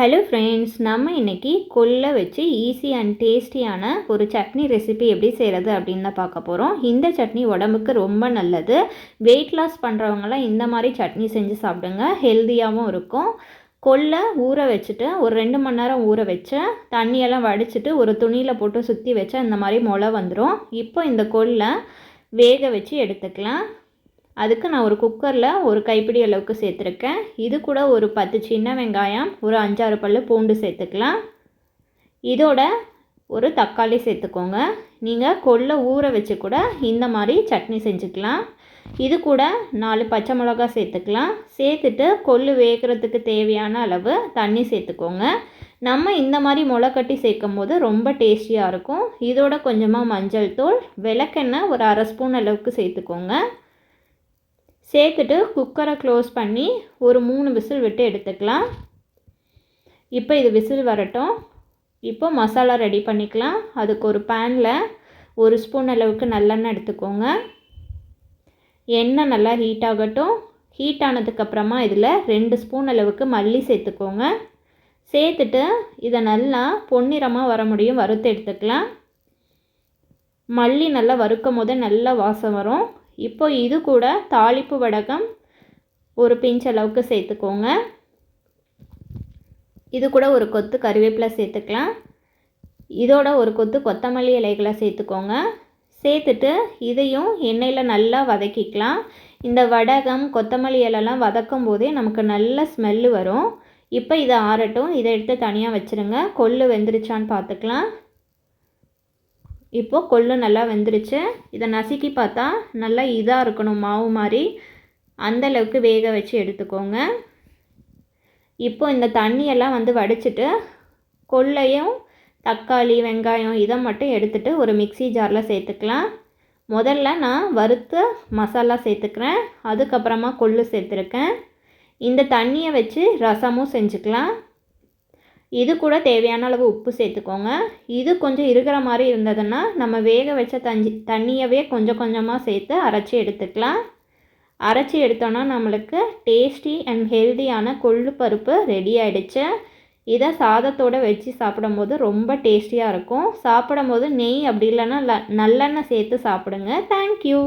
Hello friends நம்ம இன்றைக்கி கொல்லை வச்சு ஈஸி அண்ட் டேஸ்டியான ஒரு சட்னி ரெசிபி எப்படி செய்கிறது அப்படின்னு தான் பார்க்க போகிறோம் இந்த சட்னி உடம்புக்கு ரொம்ப நல்லது. வெயிட் லாஸ் பண்ணுறவங்களாம் இந்த மாதிரி சட்னி செஞ்சு சாப்பிடுங்க. ஹெல்த்தியாகவும் இருக்கும். கொல்லை ஊற வச்சுட்டு ஒரு ரெண்டு மணி நேரம் ஊற வச்சு தண்ணியெல்லாம் வடிச்சிட்டு ஒரு துணியில் போட்டு சுற்றி வச்சா இந்த மாதிரி முளை வந்துடும் இப்போ இந்த கொல்லை வேக வச்சு எடுத்துக்கலாம். அதுக்கு நான் ஒரு குக்கரில் ஒரு கைப்பிடி அளவுக்கு சேர்த்துருக்கேன். இது கூட ஒரு பத்து சின்ன வெங்காயம் ஒரு அஞ்சாறு பல் பூண்டு சேர்த்துக்கலாம். இதோட ஒரு தக்காளி சேர்த்துக்கோங்க. நீங்கள் கொள்ளை ஊற வச்சு கூட இந்த மாதிரி சட்னி செஞ்சுக்கலாம். இது கூட நாலு பச்சை மிளகா சேர்த்துக்கலாம். சேர்த்துட்டு கொள்ளு வேகிறதுக்கு தேவையான அளவு தண்ணி சேர்த்துக்கோங்க. நம்ம இந்த மாதிரி முளைக்கட்டி சேர்க்கும் போது ரொம்ப டேஸ்டியாக இருக்கும். இதோட கொஞ்சமாக மஞ்சள் தூள் விளக்கெண்ணெய் ஒரு அரை ஸ்பூன் அளவுக்கு சேர்த்துக்கோங்க. சேர்த்துட்டு குக்கரை க்ளோஸ் பண்ணி ஒரு மூணு விசில் விட்டு எடுத்துக்கலாம். இப்போ இது விசில் வரட்டும். இப்போ மசாலா ரெடி பண்ணிக்கலாம். அதுக்கு ஒரு பேனில் ஒரு ஸ்பூன் அளவுக்கு நல்லெண்ணெய் எடுத்துக்கோங்க. எண்ணெய் நல்லா ஹீட் ஆகட்டும். ஹீட் ஆனதுக்கப்புறமா இதில் ரெண்டு ஸ்பூன் அளவுக்கு மல்லி சேர்த்துக்கோங்க. சேர்த்துட்டு இதை நல்லா பொன்னிறமாக வர முடியும். வறுத்து எடுத்துக்கலாம். மல்லி நல்லா வறுக்கும் போது நல்லா வாசம் வரும். இப்போ இது கூட தாளிப்பு வடகம் ஒரு பிஞ்ச் அளவுக்கு சேர்த்துக்கோங்க. இது கூட ஒரு கொத்து கருவேப்பிலை சேர்த்துக்கலாம். இதோட ஒரு கொத்து கொத்தமல்லி இலைகளை சேர்த்துக்கோங்க. சேர்த்துட்டு இதையும் எண்ணெயில் நல்லா வதக்கிக்கலாம். இந்த வடகம் கொத்தமல்லி இலைலாம் வதக்கும் போதே நமக்கு நல்ல ஸ்மெல்லு வரும். இப்போ இதை ஆறட்டும். இதை எடுத்து தனியாக வச்சுருங்க. கொள்ளு வெந்துருச்சான்னு பார்த்துக்கலாம். இப்போது கொள்ளு நல்லா வெந்துருச்சு. இதை நசுக்கி பார்த்தா நல்லா இதாக இருக்கணும் மாவு மாதிரி அந்தளவுக்கு வேக வச்சு எடுத்துக்கோங்க. இப்போ இந்த தண்ணியெல்லாம் வந்து வடிச்சிட்டு கொள்ளையும் தக்காளி வெங்காயம் இதை மட்டும் எடுத்துகிட்டு ஒரு மிக்சி ஜாரில் சேர்த்துக்கலாம். முதல்ல நான் வறுத்த மசாலா சேர்த்துக்கிறேன். அதுக்கப்புறமா கொள்ளு சேர்த்துருக்கேன். இந்த தண்ணியை வச்சு ரசமும் செஞ்சுக்கலாம். இது கூட தேவையான அளவு உப்பு சேர்த்துக்கோங்க. இது கொஞ்சம் இருக்கிற மாதிரி இருந்ததுன்னா நம்ம வேக வச்ச தஞ்சி தண்ணியவே கொஞ்சம் கொஞ்சமாக சேர்த்து அரைச்சி எடுத்துக்கலாம். அரைச்சி எடுத்தோன்னா நம்மளுக்கு டேஸ்டி அண்ட் ஹெல்த்தியான கொள்ளு பருப்பு ரெடி ஆகிடுச்சு இதை சாதத்தோடு வச்சு சாப்பிடும்போது ரொம்ப டேஸ்டியாக இருக்கும். சாப்பிடும்போது நெய் அப்படி இல்லைன்னா நல்லெண்ணெய் சேர்த்து சாப்பிடுங்க. தேங்க்யூ